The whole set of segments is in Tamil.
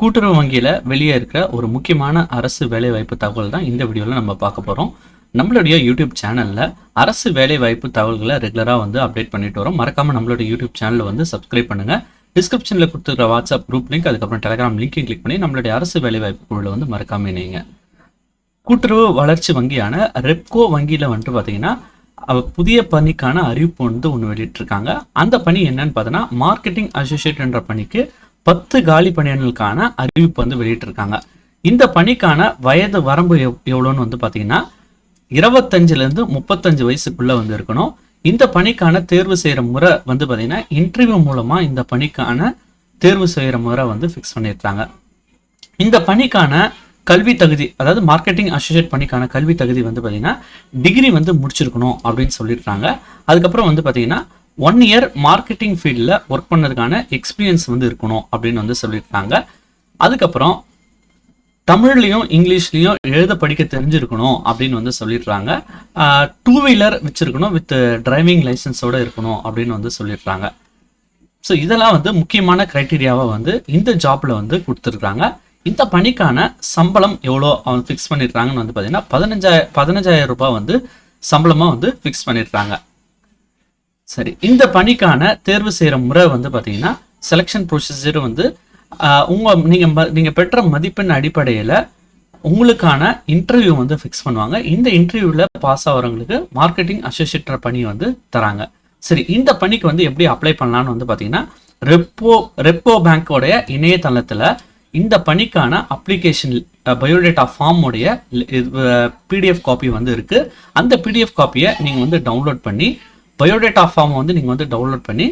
கூட்டுறவு வங்கியில் வெளியே இருக்கிற ஒரு முக்கியமான அரசு வேலைவாய்ப்பு தகவல் தான் இந்த வீடியோவில் நம்ம பார்க்க போகிறோம் நம்மளுடைய யூடியூப் சேனலில் அரசு வேலைவாய்ப்பு தகவல்களை ரெகுலராக வந்து அப்டேட் பண்ணிட்டு வரோம். மறக்காமல் நம்மளுடைய யூடியூப் சேனலை வந்து சப்ஸ்கிரைப் பண்ணுங்கள் டிஸ்கிரிப்ஷனில் கொடுத்துருக்க வாட்ஸ்அப் குரூப் லிங்க் அதுக்கப்புறம் டெலிகிராம் லிங்க்கையும் கிளிக் பண்ணி நம்மளுடைய அரசு வேலைவாய்ப்பு குழுவில் வந்து மறக்காம இணைங்க. கூட்டுறவு வளர்ச்சி வங்கியான ரெப்கோ வங்கியில் வந்துட்டு பார்த்தீங்கன்னா புதிய பணிக்கான அறிவிப்பு வந்து ஒன்று வெளியிட்டிருக்காங்க. அந்த பணி என்னன்னு பார்த்தோன்னா மார்க்கெட்டிங் அசோசியேட் என்ற பணிக்கு பத்து காலி பணியிடங்களுக்கான அறிவிப்பு வந்து வெளியிட்டிருக்காங்க. இந்த பணிக்கான வயது வரம்பு எவ் எவ்வளோன்னு வந்து பார்த்தீங்கன்னா இருபத்தஞ்சிலேருந்து முப்பத்தஞ்சு வயசுக்குள்ளே வந்து இருக்கணும். இந்த பணிக்கான தேர்வு செய்கிற முறை வந்து பார்த்தீங்கன்னா இன்டர்வியூ மூலமாக இந்த பணிக்கான தேர்வு செய்கிற முறை வந்து ஃபிக்ஸ் பண்ணியிருக்காங்க. இந்த பணிக்கான கல்வி தகுதி அதாவது மார்க்கெட்டிங் அசோசியேட் பணிக்கான கல்வி தகுதி வந்து பார்த்தீங்கன்னா டிகிரி வந்து முடிச்சிருக்கணும் அப்படின்னு சொல்லியிருக்காங்க. அதுக்கப்புறம் வந்து பார்த்தீங்கன்னா ஒன் இயர் மார்க்கெட்டிங் ஃபீல்டில் ஒர்க் பண்ணதுக்கான எக்ஸ்பீரியன்ஸ் வந்து இருக்கணும் அப்படின்னு வந்து சொல்லியிருக்காங்க. அதுக்கப்புறம் தமிழ்லையும் இங்கிலீஷ்லையும் எழுத படிக்க தெரிஞ்சிருக்கணும் அப்படின்னு வந்து சொல்லிடுறாங்க டூ வீலர் வச்சிருக்கணும் வித் டிரைவிங் லைசன்ஸோடு இருக்கணும் அப்படின்னு வந்து சொல்லிடுறாங்க ஸோ இதெல்லாம் வந்து முக்கியமான க்ரைட்டீரியாவை வந்து இந்த ஜாப்பில் வந்து கொடுத்துருக்காங்க. இந்த பணிக்கான சம்பளம் எவ்வளோ அவங்க ஃபிக்ஸ் பண்ணிடுறாங்கன்னு வந்து பார்த்தீங்கன்னா பதினஞ்சாயிரம் பதினஞ்சாயிரம் ரூபாய் வந்து சம்பளமாக வந்து ஃபிக்ஸ் பண்ணிடுறாங்க சரி இந்த பணிக்கான தேர்வு செய்கிற முறை வந்து பார்த்தீங்கன்னா செலெக்ஷன் ப்ரொசீஜர் வந்து உங்கள் நீங்கள் நீங்கள் ம- பெற்ற மதிப்பெண் அடிப்படையில் உங்களுக்கான இன்டர்வியூ வந்து ஃபிக்ஸ் பண்ணுவாங்க. இந்த இன்டர்வியூவில் பாஸ் ஆகிறவங்களுக்கு மார்க்கெட்டிங் அசோசியேட்டர் பணி வந்து தராங்க. சரி இந்த பணிக்கு வந்து எப்படி அப்ளை பண்ணலான்னு வந்து பார்த்தீங்கன்னா ரெப்போ ரெப்போ பேங்கோடைய இணையதளத்தில் இந்த பணிக்கான அப்ளிகேஷன் பயோடேட்டா ஃபார்முடைய பிடிஎஃப் காப்பி வந்து இருக்குது அந்த பிடிஎஃப் காப்பியை நீங்கள் வந்து டவுன்லோட் பண்ணி பயோடேட்டா ஃபார்ம் வந்து நீங்கள் வந்து டவுன்லோட் பண்ணி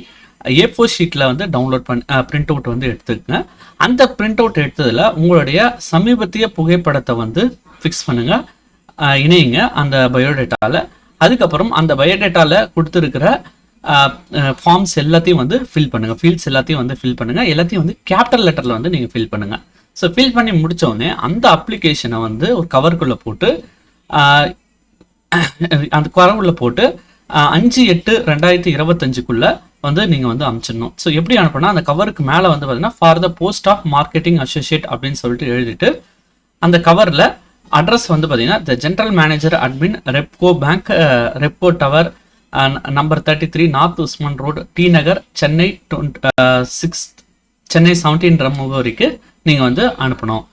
ஏ ஃபோர் ஷீட்டில் வந்து டவுன்லோட் பண்ணி பிரிண்ட் அவுட் வந்து எடுத்துக்கங்க. அந்த பிரிண்ட் அவுட் எடுத்ததில் உங்களுடைய சமீபத்திய புகைப்படத்தை வந்து ஃபிக்ஸ் பண்ணுங்கள் இணையுங்க அந்த பயோடேட்டாவில் அதுக்கப்புறம் அந்த பயோடேட்டாவில் கொடுத்துருக்கிற ஃபார்ம்ஸ் எல்லாத்தையும் வந்து ஃபில் பண்ணுங்கள் ஃபீல்ட்ஸ் எல்லாத்தையும் வந்து ஃபில் பண்ணுங்கள் எல்லாத்தையும் வந்து கேபிட்டல் லெட்டரில் வந்து நீங்கள் ஃபில் பண்ணுங்கள் ஸோ ஃபில் பண்ணி முடித்தோடனே அந்த அப்ளிகேஷனை வந்து ஒரு கவருக்குள்ளே போட்டு அந்த கவருக்குள்ளே போட்டு அஞ்சு எட்டு ரெண்டாயிரத்தி இருபத்தஞ்சுக்குள்ள வந்து நீங்கள் வந்து அமிச்சிடணும். ஸோ எப்படி அனுப்புனா அந்த கவருக்கு மேலே வந்து பார்த்தீங்கன்னா for the post of marketing associate அப்படின்னு சொல்லிட்டு எழுதிட்டு அந்த கவரில் அட்ரஸ் வந்து பார்த்தீங்கன்னா the general manager admin Repco bank Repco tower number thirty three north Usman road T Nagar Chennai six Chennai seventeen முகவரிக்கு நீங்கள் வந்து அனுப்பணும்.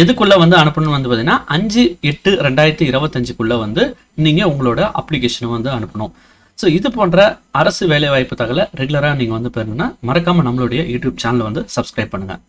எதுக்குள்ள வந்து அனுப்பணும் வந்து பார்த்தீங்கன்னா அஞ்சு எட்டு ரெண்டாயிரத்தி இருபத்தஞ்சுக்குள்ள வந்து நீங்கள் உங்களோட அப்ளிகேஷனை வந்து அனுப்பணும். ஸோ இது போன்ற அரசு வேலைவாய்ப்பு தகவலை ரெகுலராக நீங்கள் வந்து பெறணும்னா மறக்காமல் நம்மளுடைய யூடியூப் சேனலை வந்து சப்ஸ்கிரைப் பண்ணுங்கள்